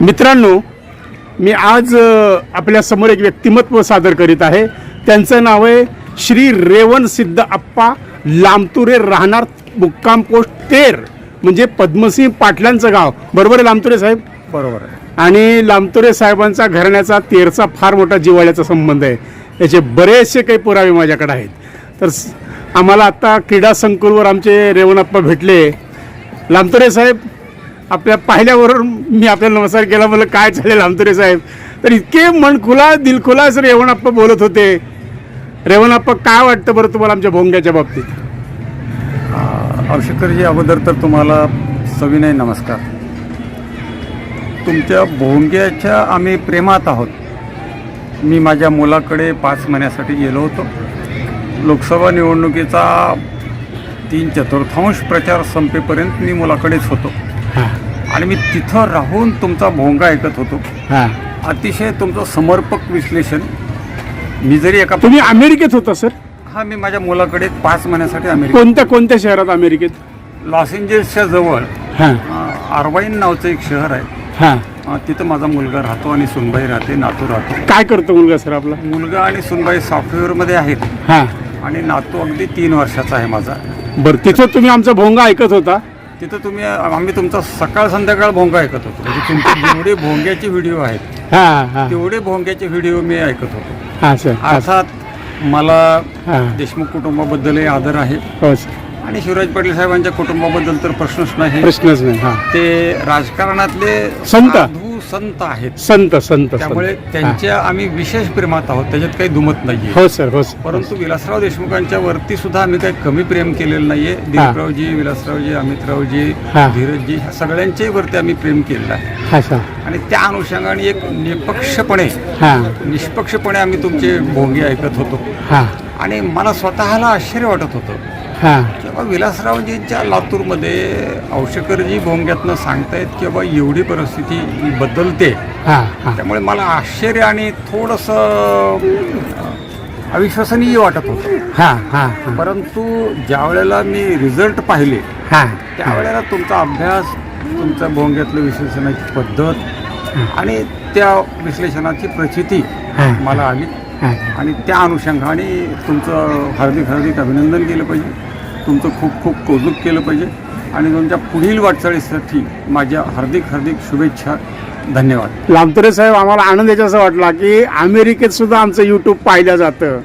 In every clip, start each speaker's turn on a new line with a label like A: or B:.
A: मित्रांनो मी आज आपल्यासमोर एक व्यक्तिमत्व सादर करीत आहे. त्यांचं नाव आहे श्री रेवन सिद्ध अप्पा लामतुरे राहणार मुक्काम पोस्ट तेर म्हणजे पद्मसिंह पाटलांचं गाव. बरोबर आहे लामतुरे साहेब?
B: बरोबर आहे.
A: आणि लामतुरे साहेबांचा घराण्याचा तेरचा फार मोठा जिव्हाळ्याचा संबंध आहे. याचे बरेचसे काही पुरावे माझ्याकडे आहेत. तर आम्हाला आत्ता क्रीडा संकुलवर आमचे रेवणप्पा भेटले. लामतुरे साहेब आपल्या पाहिल्यावरून मी आपल्याला नमस्कार केला म्हणलं काय चालेल लामतुरे साहेब? तर इतके मनखुला दिलखुलास रेवणप्पा बोलत होते. रेवणप्पा काय वाटतं बरं तुम्हाला आमच्या भोंग्याच्या बाबतीत?
B: आवशेकरजी अगोदर तर तुम्हाला सविनय नमस्कार. तुमच्या भोंग्याच्या आम्ही प्रेमात आहोत. मी माझ्या मुलाकडे पाच महिन्यासाठी गेलो होतो. लोकसभा निवडणुकीचा तीन चतुर्थांश प्रचार संपेपर्यंत मी मुलाकडेच होतो.
A: हां.
B: आणि मी तिथं राहून तुमचा भोंगा ऐकत होतो.
A: हां.
B: अतिशय तुमचं समर्पक विश्लेषण. मी जरी एका
A: तुम्ही अमेरिकेत होता सर?
B: हा मी माझ्या मुलाकडे पाच महिन्यासाठी अमेरिका
A: कोणत्या कोणत्या शहरात अमेरिकेत?
B: लॉस एंजल्सच्या जवळ.
A: हां.
B: अ, आर्वाईन नावचं एक शहर आहे.
A: हां.
B: अ, तिथं माझा मुलगा राहतो आणि सुनबाई राहते नातू राहतो.
A: काय करतो मुलगा सर आपला?
B: मुलगा आणि सुनबाई सॉफ्टवेअरमध्ये आहेत.
A: हां.
B: आणि नातू अगदी तीन वर्षाचा आहे माझा.
A: बरं तिथं तुम्ही आमचा भोंगा ऐकत होता.
B: तिथं तुम्ही आम्ही तुमचा सकाळ संध्याकाळ भोंगा ऐकत होतो. म्हणजे तुमचे जेवढे भोंग्याचे व्हिडिओ आहेत
A: हां हां.
B: तेवढे भोंग्याचे व्हिडिओ मी ऐकत होतो.
A: हां सर. हां
B: अर्थात मला
A: हां.
B: देशमुख कुटुंबाबद्दलही आदर आहे.
A: हो सर.
B: आणि शिवराज पाटील साहेबांच्या कुटुंबाबद्दल तर प्रश्नच नाही.
A: प्रश्नच नाही हां.
B: ते राजकारणातले
A: संत.
B: संत आहेत.
A: संत संत
B: त्यामुळे
A: संत.
B: त्यांच्या आम्ही विशेष प्रेमात आहोत. त्याच्यात काही दुमत नाहीये.
A: हां. हो सर हो सर.
B: परंतु विलासराव देशमुखांच्या वरती सुद्धा आम्ही काही कमी प्रेम केलेलं नाहीये. दिलीपरावजी विलासरावजी अमितरावजी
A: हा.
B: धीरजजी ह्या सगळ्यांच्याही वरती आम्ही प्रेम केलेलं आहे.
A: हां सर.
B: आणि त्या अनुषंगाने एक निपक्षपणे
A: हां.
B: निष्पक्षपणे आम्ही तुमचे भोंगे ऐकत होतो.
A: हां.
B: आणि मला स्वतःला आश्चर्य वाटत होतं.
A: हां.
B: विलासरावजींच्या लातूरमध्ये औषकरजी भोंग्यातनं सांगतायत की बाबा एवढी परिस्थिती बदलते. त्यामुळे मला आश्चर्य आणि थोडंसं अविश्वसनीय वाटत होतं.
A: हां हां हां.
B: परंतु ज्या वेळेला मी रिझल्ट पाहिले
A: हां.
B: त्यावेळेला तुमचा अभ्यास तुमच्या भोंग्यातलं विश्लेषणाची पद्धत आणि त्या विश्लेषणाची प्रचिती. मला आली. आणि त्या अनुषंगाने तुमचं हार्दिक हार्दिक अभिनंदन केलं पाहिजे. तुमचं खूप खूप कौतुक केलं पाहिजे. आणि तुमच्या पुढील वाटचालीसाठी माझ्या हार्दिक हार्दिक शुभेच्छा. धन्यवाद.
A: लांबतरे साहेब आम्हाला आनंद याचा असं वाटला की अमेरिकेत सुद्धा आमचं यूट्यूब पाहिलं जातं.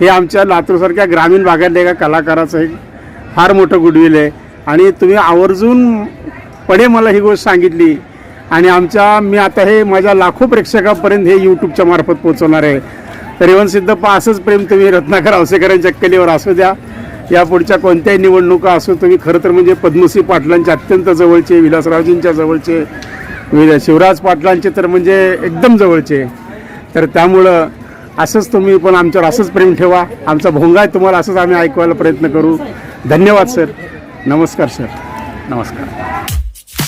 A: हे आमच्या लातूरसारख्या ग्रामीण भागातल्या एका कलाकाराचं एक फार मोठं गुडविल आहे. आणि तुम्ही आवर्जून पडे मला ही गोष्ट सांगितली. आणि आमच्या मी आता हे माझ्या लाखो प्रेक्षकापर्यंत हे यूट्यूबच्या मार्फत पोहोचवणार आहे. तर सिद्ध सिद्धप्पा असंच प्रेम तुम्ही रत्नाकर औसेकरांच्या कलेवर असू द्या. या पुढच्या कोणत्याही निवडणुका असो तुम्ही खरं तर म्हणजे पद्मसिंह पाटलांचे अत्यंत जवळचे विलासरावजींच्या जवळचे शिवराज पाटलांचे तर म्हणजे एकदम जवळचे. तर त्यामुळं असंच तुम्ही पण आमच्यावर असंच प्रेम ठेवा. आमचा भोंगा आहे तुम्हाला असंच आम्ही ऐकवायला प्रयत्न करू. धन्यवाद सर. नमस्कार सर.
B: नमस्कार.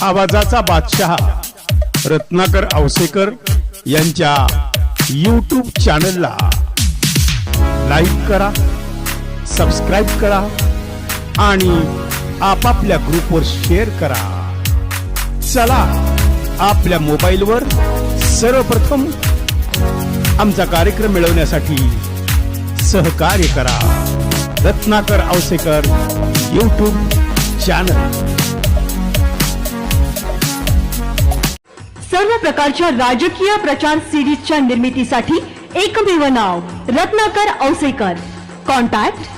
C: आवाजाचा बादशहा रत्नाकर आवसेकर यांच्या यूट्यूब चॅनलला लाईक करा. सबस्क्राईब करा आणि आपापल्या ग्रुपवर शेअर करा. चला आपल्या मोबाईलवर सर्वप्रथम आमचा कार्यक्रम मिळवण्यासाठी सहकार्य करा. रत्नाकर औसेकर यूट्यूब चॅनल
D: सर्व प्रकारच्या राजकीय प्रचार सिरीजच्या निर्मितीसाठी एकमेव नाव रत्नाकर औसेकर कॉन्टॅक्ट